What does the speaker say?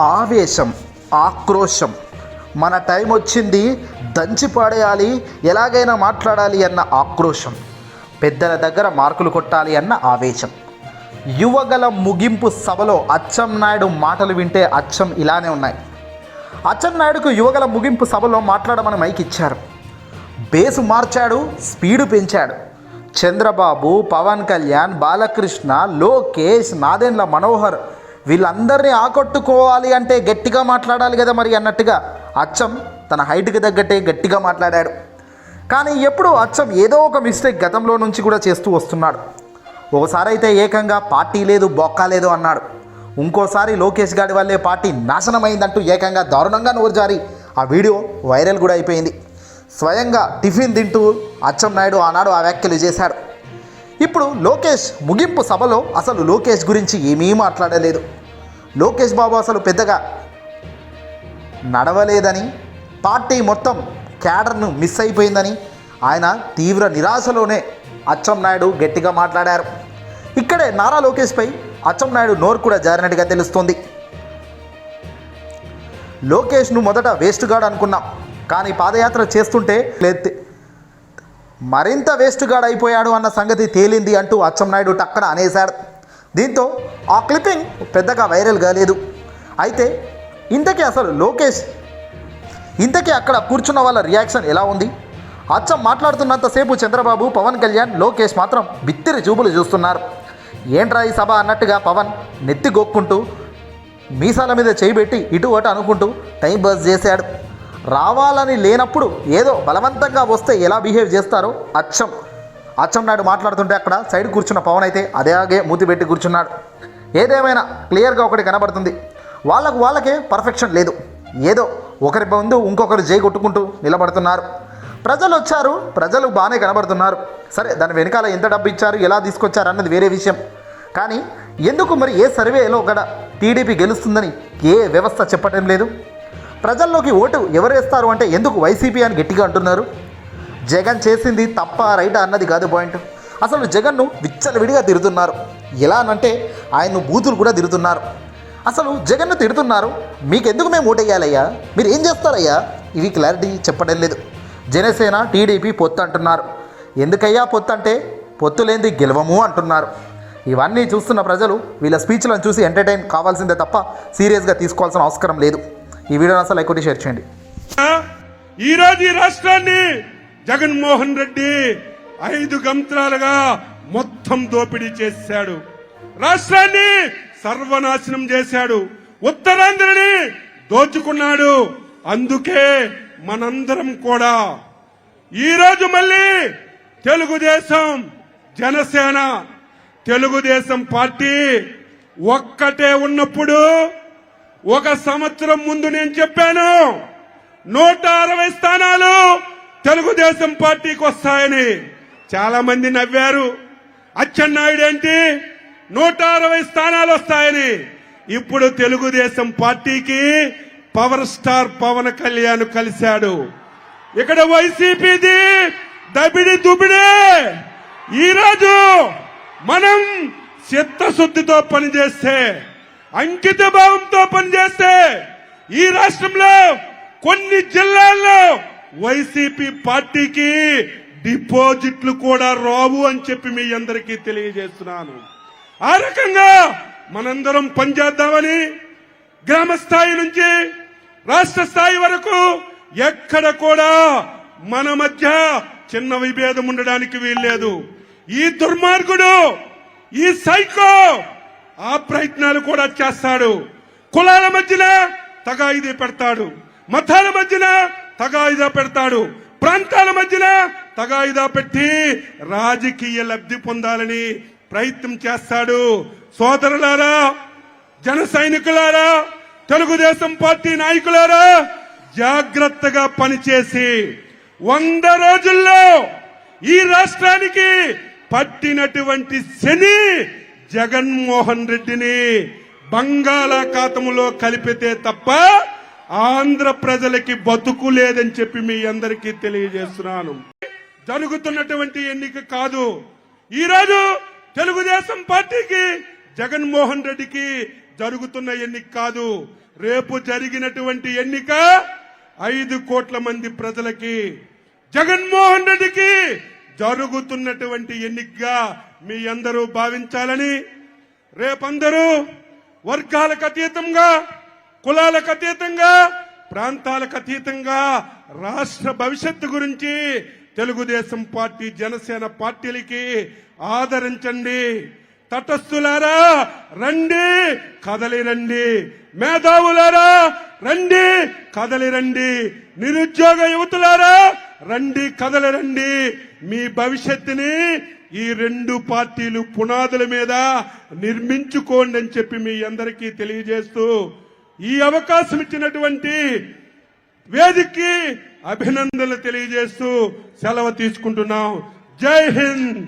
ఆవేశం ఆక్రోశం. మన టైం వచ్చింది దంచి పాడేయాలి ఎలాగైనా మాట్లాడాలి అన్న ఆక్రోశం. పెద్దల దగ్గర మార్కులు కొట్టాలి అన్న ఆవేశం. యువగల ముగింపు సభలో అచ్చం నాయుడు మాటలు వింటే అచ్చం ఇలానే ఉన్నాయి. అచ్చం నాయుడుకు యువగల ముగింపు సభలో మాట్లాడమని మైక్ ఇచ్చారు. బేసు మార్చాడు స్పీడు పెంచాడు. చంద్రబాబు పవన్ కళ్యాణ్ బాలకృష్ణ లోకేష్ నాదెండ్ల మనోహర్ వీళ్ళందరినీ ఆకట్టుకోవాలి అంటే గట్టిగా మాట్లాడాలి కదా మరి అన్నట్టుగా అచ్చం తన హైట్కి తగ్గట్టే గట్టిగా మాట్లాడాడు. కానీ ఎప్పుడు అచ్చం ఏదో ఒక మిస్టేక్ గతంలో నుంచి కూడా చేస్తూ వస్తున్నాడు. ఒకసారి అయితే ఏకంగా పార్టీ లేదు బొక్క లేదు అన్నాడు. ఇంకోసారి లోకేష్ గాడి వల్లే పార్టీ నాశనమైందంటూ ఏకంగా దారుణంగా నోరు జారి ఆ వీడియో వైరల్ కూడా అయిపోయింది. స్వయంగా టిఫిన్ తింటూ అచ్చం నాయుడు ఆనాడు ఆ వ్యాఖ్యలు చేశాడు. ఇప్పుడు లోకేష్ ముగింపు సభలో అసలు లోకేష్ గురించి ఏమీ మాట్లాడలేదు. లోకేష్ బాబు అసలు పెద్దగా నడవలేదని పార్టీ మొత్తం క్యాడర్ను మిస్ అయిపోయిందని ఆయన తీవ్ర నిరాశలోనే అచ్చం నాయుడు గట్టిగా మాట్లాడారు. ఇక్కడే నారా లోకేష్పై అచ్చం నాయుడు నోరు కూడా జారినట్టుగా తెలుస్తోంది. లోకేష్ను మొదట వేస్ట్ గాడ్ అనుకున్నాం కానీ పాదయాత్ర చేస్తుంటే లేదు. మరింత వేస్ట్ గాడ్ అయిపోయాడు అన్న సంగతి తేలింది అంటూ అచ్చెన్నాయుడు టక్కన అనేశాడు. దీంతో ఆ క్లిప్పింగ్ పెద్దగా వైరల్ కాలేదు. అయితే ఇంతకీ అసలు లోకేష్ ఇంతకీ అక్కడ కూర్చున్న వాళ్ళ రియాక్షన్ ఎలా ఉంది? అచ్చం మాట్లాడుతున్నంతసేపు చంద్రబాబు పవన్ కళ్యాణ్ లోకేష్ మాత్రం బిత్తిరి చూపులు చూస్తున్నారు. ఏంట్రా ఈ సభ అన్నట్టుగా పవన్ నెత్తి గొక్కుంటూ మీసాల మీద చేయిబెట్టి ఇటు అటు అనుకుంటూ టైం బస్ చేశాడు. రావాలని లేనప్పుడు ఏదో బలవంతంగా వస్తే ఎలా బిహేవ్ చేస్తారో అచ్చం. అచ్చం నాయుడు మాట్లాడుతుంటే అక్కడ సైడ్ కూర్చున్న పవన్ అయితే అదేగే మూతి పెట్టి కూర్చున్నాడు. ఏదేమైనా క్లియర్గా ఒకటి కనబడుతుంది. వాళ్ళకు వాళ్ళకే పర్ఫెక్షన్ లేదు. ఏదో ఒకరి ముందు ఇంకొకరు జై కొట్టుకుంటూ నిలబడుతున్నారు. ప్రజలు వచ్చారు ప్రజలు బాగానే కనబడుతున్నారు. సరే దాని వెనకాల ఎంత డబ్బు ఇచ్చారు ఎలా తీసుకొచ్చారు అన్నది వేరే విషయం. కానీ ఎందుకు మరి ఏ సర్వేలో కూడా టీడీపీ గెలుస్తుందని ఏ వ్యవస్థ చెప్పటం లేదు? ప్రజల్లోకి ఓటు ఎవరు వేస్తారు అంటే ఎందుకు వైసీపీ అని గట్టిగా అంటున్నారు? జగన్ చేసింది తప్ప రైట్ అన్నది కాదు పాయింట్. అసలు జగన్ను విచ్చలవిడిగా తిడుతున్నారు. ఎలా అనంటే ఆయన్ను బూతులు కూడా తిడుతున్నారు. అసలు జగన్ను తిడుతున్నారు మీకెందుకు మేము ఓటేయాలయ్యా? మీరు ఏం చేస్తారయ్యా? ఇవి క్లారిటీ చెప్పడం లేదు. జనసేన టీడీపీ పొత్తు అంటున్నారు. ఎందుకయ్యా పొత్తు అంటే పొత్తు లేనిది గెలవము అంటున్నారు. ఇవన్నీ చూస్తున్న ప్రజలు వీళ్ళ స్పీచ్లను చూసి ఎంటర్టైన్ కావాల్సిందే తప్ప సీరియస్గా తీసుకోవాల్సిన అవసరం లేదు. ఈ వీడియోని అసలు లైక్ కొట్టి షేర్ చేయండి. ఈ రోజు ఈ రాష్ట్రాన్ని జగన్మోహన్ రెడ్డి ఐదు గంత్రాలుగా మొత్తం దోపిడీ చేశాడు. రాష్ట్రాన్ని సర్వనాశనం చేశాడు. ఉత్తరాంధ్రని దోచుకున్నాడు. అందుకే మనందరం కూడా. ఈ రోజు మళ్ళీ తెలుగుదేశం జనసేన తెలుగుదేశం పార్టీ ఒక్కటే ఉన్నప్పుడు ఒక సంవత్సరం ముందు నేను చెప్పాను నూట అరవై స్థానాలు తెలుగుదేశం పార్టీకి వస్తాయని. చాలా మంది నవ్వారు అచ్చెన్నాయుడు ఏంటి నూట అరవై స్థానాలు వస్తాయని. ఇప్పుడు తెలుగుదేశం పార్టీకి పవర్ స్టార్ పవన్ కళ్యాణ్ కలిశాడు. ఇక్కడ వైసీపీది దబిడి దుబిడే. ఈరోజు మనం చిత్తశుద్ధితో పనిచేస్తే అంకిత భావంతో పనిచేస్తే ఈ రాష్ట్రంలో కొన్ని జిల్లాల్లో వైసీపీ పార్టీకి డిపాజిట్లు కూడా రావు అని చెప్పి మీ అందరికీ తెలియజేస్తున్నాను. ఆ రకంగా మనందరం పనిచేద్దామని గ్రామ స్థాయి నుంచి రాష్ట్ర స్థాయి వరకు ఎక్కడ కూడా మన మధ్య చిన్న విభేదం ఉండడానికి వీల్లేదు. ఈ దుర్మార్గుడు ఈ సైకో ఆ ప్రయత్నాలు కూడా చేస్తాడు. కులాల మధ్యన తగాయిదే పెడతాడు. మతాల మధ్యన తగాయిదా పెడతాడు. ప్రాంతాల మధ్యన తగాయిదా పెట్టి రాజకీయ లబ్ధి పొందాలని ప్రయత్నం చేస్తాడు. సోదరులారా జన సైనికులారా తెలుగుదేశం పార్టీ నాయకులారా జాగ్రత్తగా పనిచేసి వంద రోజుల్లో ఈ రాష్ట్రానికి పట్టినటువంటి శని జగన్మోహన్ రెడ్డిని బంగాళాఖాతములో కలిపితే తప్ప ఆంధ్ర ప్రజలకి బతుకు లేదని చెప్పి మీ అందరికీ తెలియజేస్తున్నాను. జరుగుతున్నటువంటి ఎన్నిక కాదు. ఈ రోజు తెలుగుదేశం పార్టీకి జగన్మోహన్ రెడ్డికి జరుగుతున్న ఎన్నిక కాదు. రేపు జరిగినటువంటి ఎన్నిక ఐదు కోట్ల మంది ప్రజలకి జగన్మోహన్ రెడ్డికి జరుగుతున్నటువంటి ఎన్నికగా మీ అందరూ భావించాలని రేపందరూ వర్గాలకు అతీతంగా కులాలకు అతీతంగా ప్రాంతాలకు అతీతంగా రాష్ట్ర భవిష్యత్తు గురించి తెలుగుదేశం పార్టీ జనసేన పార్టీలకి ఆదరించండి. తటస్థులారా రండి కదలి రండి మేధావులారా రండి కదలి రండి నిరుద్యోగ యువతులారా రండి కదలరండి మీ భవిష్యత్తుని ఈ రెండు పార్టీలు పునాదుల మీద నిర్మించుకోండి అని చెప్పి మీ అందరికీ తెలియజేస్తూ ఈ అవకాశం ఇచ్చినటువంటి వేదికకి అభినందనలు తెలియజేస్తూ సెలవు తీసుకుంటున్నాం. జై హింద్!